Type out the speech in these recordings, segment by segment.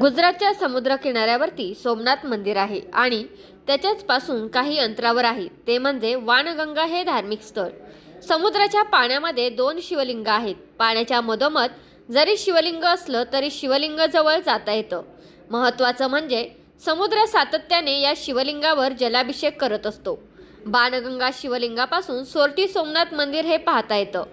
गुजरातच्या समुद्र किनाऱ्यावरती सोमनाथ मंदिर आहे आणि त्याच्याच पासून काही अंतरावर आहे. ते म्हणजे वाणगंगा हे धार्मिक स्थळ. समुद्राच्या पाण्यामध्ये दोन शिवलिंग आहेत. पाण्याच्या मधोमध जरी शिवलिंग असलं तरी शिवलिंग जवळ जाता येतं. महत्त्वाचं म्हणजे समुद्र सातत्याने या शिवलिंगावर जलाभिषेक करत असतो. बाणगंगा शिवलिंगापासून सोरटी सोमनाथ मंदिर हे पाहता येतं.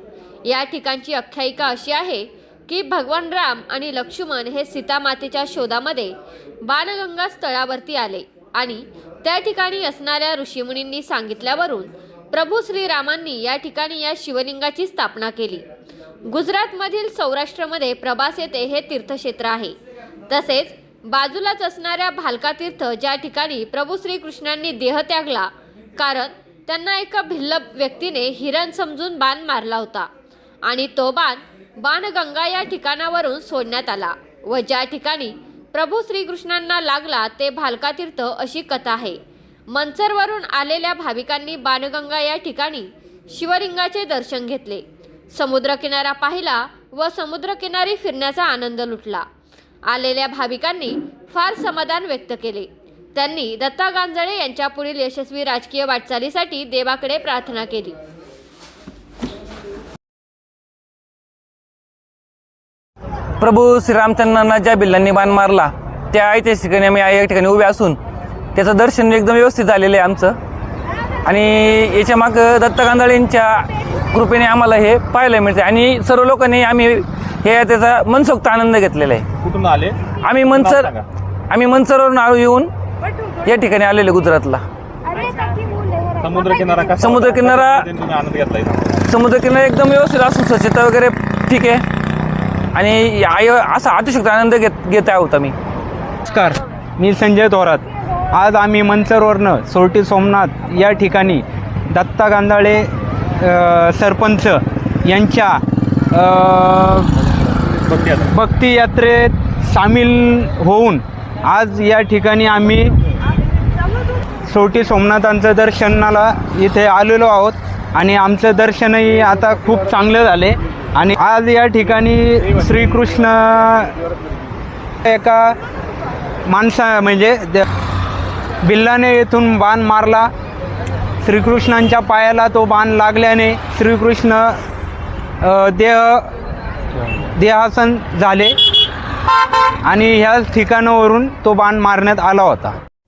या ठिकाणची आख्यायिका अशी आहे की भगवान राम आणि लक्ष्मण हे सीतामातेच्या शोधामध्ये बाणगंगा स्थळावरती आले आणि त्या ठिकाणी असणाऱ्या ऋषीमुनींनी सांगितल्यावरून प्रभू श्रीरामांनी या ठिकाणी या शिवलिंगाची स्थापना केली. गुजरातमधील सौराष्ट्रमध्ये प्रभास येथे हे तीर्थक्षेत्र आहे. तसेच बाजूलाच असणाऱ्या भालका तीर्थ ज्या ठिकाणी प्रभू श्रीकृष्णांनी देह त्यागला कारण त्यांना एका भिल्ल व्यक्तीने हिरण समजून बाण मारला होता आणि तो बाण बाणगंगा या ठिकाणावरून सोडण्यात आला व ज्या ठिकाणी प्रभू श्रीकृष्णांना लागला ते भालकातीर्थ अशी कथा आहे. मंचरवरून आलेल्या भाविकांनी बाणगंगा या ठिकाणी शिवलिंगाचे दर्शन घेतले. समुद्रकिनारा पाहिला व समुद्रकिनारी फिरण्याचा आनंद लुटला. आलेल्या भाविकांनी फार समाधान व्यक्त केले. त्यांनी दत्ता गांजळे यांच्या पुढील यशस्वी राजकीय वाटचालीसाठी देवाकडे प्रार्थना केली. प्रभू श्रीरामचंद्रांना ज्या बिल्लांनी बाण मारला त्या ऐतिहासिक ठिकाणी आम्ही या ठिकाणी उभे असून त्याचं दर्शन एकदम व्यवस्थित झालेलं आहे आमचं. आणि याच्या मागं दत्त गांधळींच्या कृपेने आम्हाला हे पाहायला मिळते आणि सर्व लोकांनी आम्ही हे त्याचा मनसोक्त आनंद घेतलेला आहे. कुठून आले? आम्ही मनसर. आम्ही मनसरवरून आलो येऊन या ठिकाणी आलेले गुजरातला. समुद्र किनारा कसा समुद्रकिनारा- घेतलाय. समुद्रकिनारा एकदम व्यवस्थित असून स्वच्छता वगैरे ठीक आहे. आणि आय असा अतिशक्त आनंद घेत घेत आहोत आम्ही नमस्कार मी संजय थोरात. आज आम्ही मंचरवरनं सोरटी सोमनाथ या ठिकाणी दत्ता गांधाळे सरपंच यांच्या भक्ती यात्रेत सामील होऊन आज या ठिकाणी आम्ही सोरटी सोमनाथांचं दर्शनाला इथे आलेलो आहोत. आणि आमचं दर्शनही आता खूप चांगलं झाले. आणि आज या ठिकाणी श्रीकृष्ण एका माणसा म्हणजे द- बिल्लाने येथून बाण मारला. श्रीकृष्णांच्या पायाला तो बाण लागल्याने श्रीकृष्ण देह देहासन झाले. आणि ह्या ठिकाणावरून तो बाण मारण्यात आला होता.